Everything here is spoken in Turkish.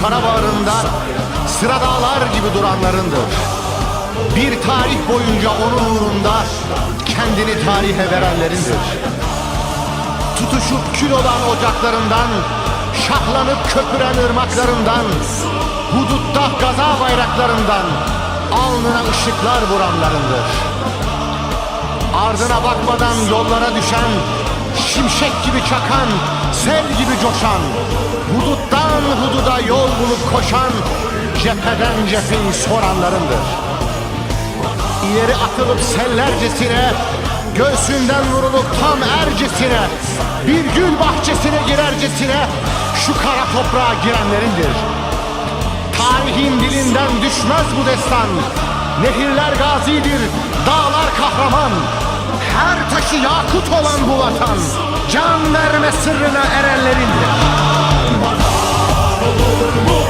kara bağrında sıra dağlar gibi duranlarındır. Bir tarih boyunca onun uğrunda kendini tarihe verenlerindir. Tutuşup kül olan ocaklarından, şahlanıp köpüren ırmaklarından, hudutta gaza bayraklarından, alnına ışıklar vuranlarındır. Ardına bakmadan yollara düşen, şimşek gibi çakan, sel gibi coşan, huduttan hududa yol bulup koşan, cepheden cepheyi soranlarındır. İleri atılıp sellercesine, göğsünden vurulup tam ercesine, bir gül bahçesine girercesine, şu kara toprağa girenlerindir. Tarihin dilinden düşmez bu destan. Nehirler gazidir, dağlar kahraman. Her taşı yakut olan bu vatan, can verme sırrına erenlerindir. Dağdan bu taştan